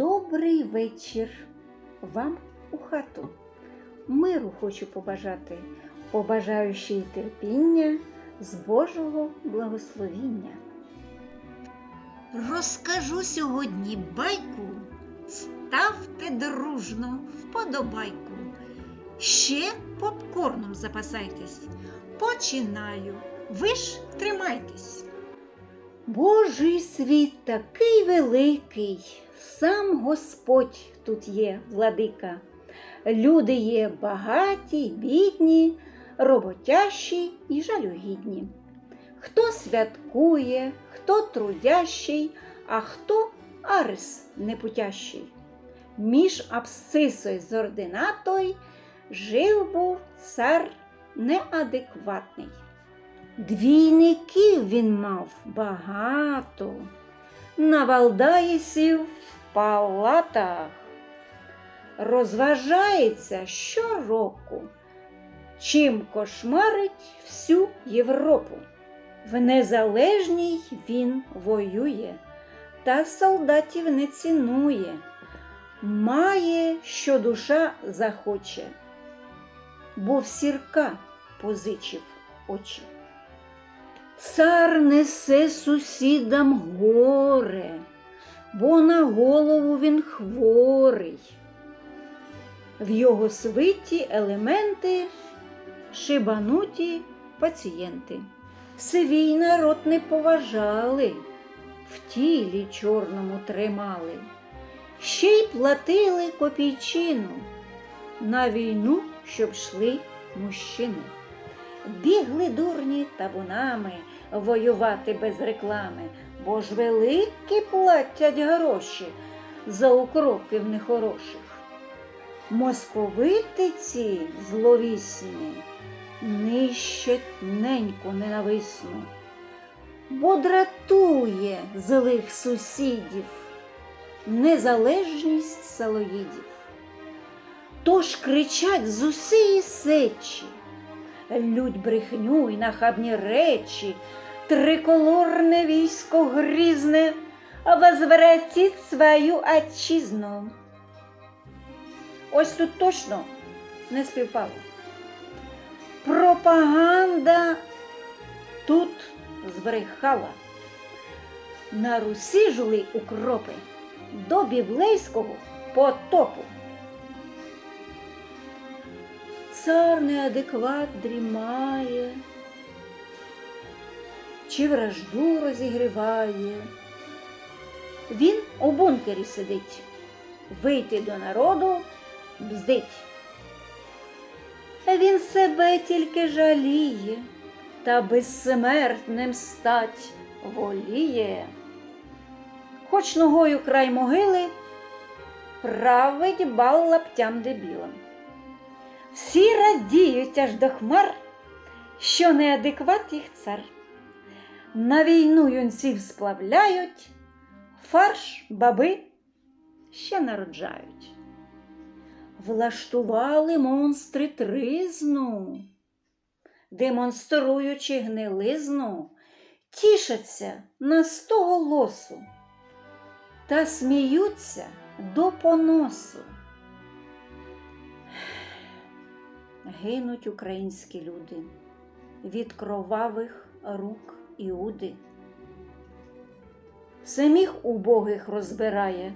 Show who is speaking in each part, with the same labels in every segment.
Speaker 1: Добрий вечір вам у хату. Миру хочу побажати, побажаю ще терпіння з Божого благословіння.
Speaker 2: Розкажу сьогодні байку. Ставте дружно вподобайку. Ще попкорном запасайтесь. Починаю. Ви ж тримайтесь.
Speaker 1: Божий світ такий великий, сам Господь тут є, владика. Люди є багаті, бідні, роботящі і жалюгідні. Хто святкує, хто трудящий, а хто арес непутящий. Між абсцисою з ординатой жив був цар неадекватний. Двійників він мав багато, на Валдаїсів в палатах. Розважається щороку, чим кошмарить всю Європу. В незалежній він воює, та солдатів не цінує, має, що душа захоче, бо в сірка позичив очі. Цар несе сусідам горе, бо на голову він хворий. В його свиті елементи шибануті пацієнти. Свій народ не поважали, в тілі чорному тримали, ще й платили копійчину на війну, щоб йшли мужчини. Бігли дурні табунами воювати без реклами, бо ж великі платять гроші за укропів нехороших. Московити ці зловісні нищать неньку ненависну, бо дратує злих сусідів незалежність салоїдів. Тож кричать з усієї сечі, лють брехню й нахабні речі, триколорне військо грізне, возвратить свою отчизну. Ось тут точно не співпало. Пропаганда тут збрехала. На Русі жили укропи до біблейського потопу. Цар неадекват дрімає, чи вражду розігріває. Він у бункері сидить, вийти до народу бздить. Він себе тільки жаліє, та безсмертним стать воліє. Хоч ногою край могили, править бал лаптям дебілам. Всі радіють аж до хмар, що неадекват їх цар. На війну юнців сплавляють, фарш баби ще народжають. Влаштували монстри тризну, демонструючи гнилизну, тішаться на сто голосу та сміються до поносу. Гинуть українські люди від кровавих рук Іуди. Самих убогих розбирає,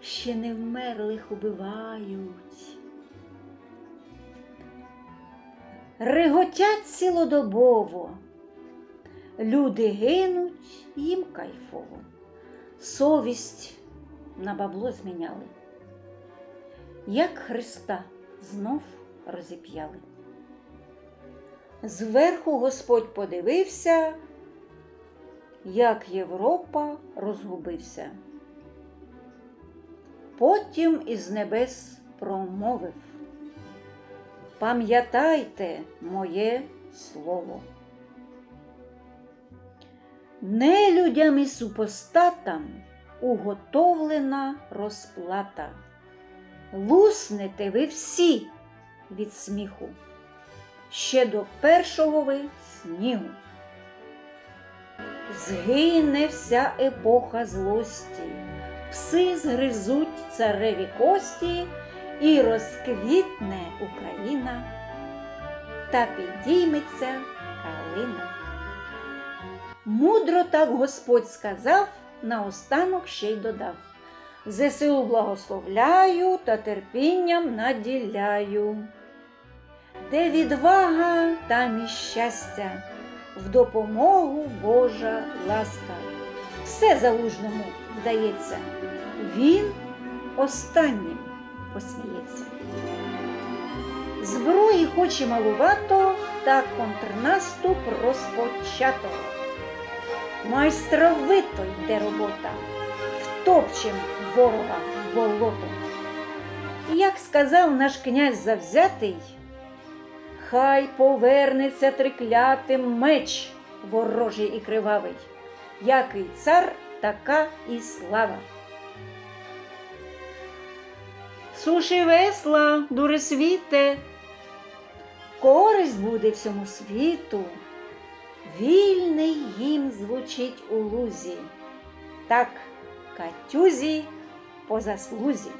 Speaker 1: ще не вмерлих убивають. Реготять цілодобово, люди гинуть, їм кайфово, совість на бабло зміняли, як Христа знов розіп'яли. Зверху Господь подивився, як Європа розгубився. Потім із небес промовив Пам'ятайте моє слово. Нелюдям і супостатам уготовлена розплата. Луснете ви всі від сміху, ще до першого ви снігу. Згине вся епоха злості, пси згризуть цареві кості, і розквітне Україна, та підійметься калина. Мудро так Господь сказав, наостанок ще й додав. ЗСУ благословляю та терпінням наділяю. Де відвага, там і щастя, в допомогу Божа ласка. Все залужному вдається, він останнім посміється. Зброї хоч і малувато, та контрнаступ розпочато. Майстровито йде робота, втопчем ворога в болото. Як сказав наш князь завзятий, хай повернеться триклятим меч ворожий і кривавий, який цар, така і слава. Суши весла, дуре світе, користь буде всьому світу. Вільний їм звучить у лузі, так катюзі по заслузі.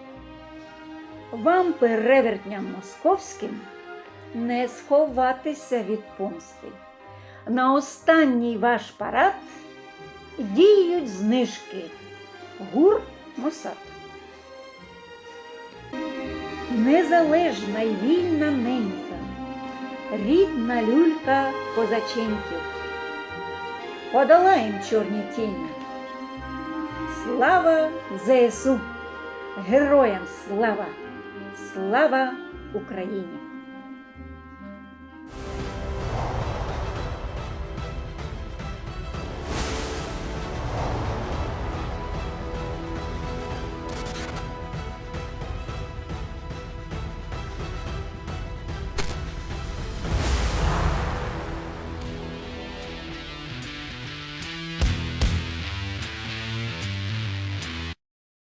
Speaker 1: Вам, перевертням московським, не сховатися від помсти. На останній ваш парад діють знижки гур Мосад. Незалежна й вільна ненька, рідна люлька козаченьків. Подолаєм чорні тіні. Слава ЗСУ! Героям слава! Слава Україні!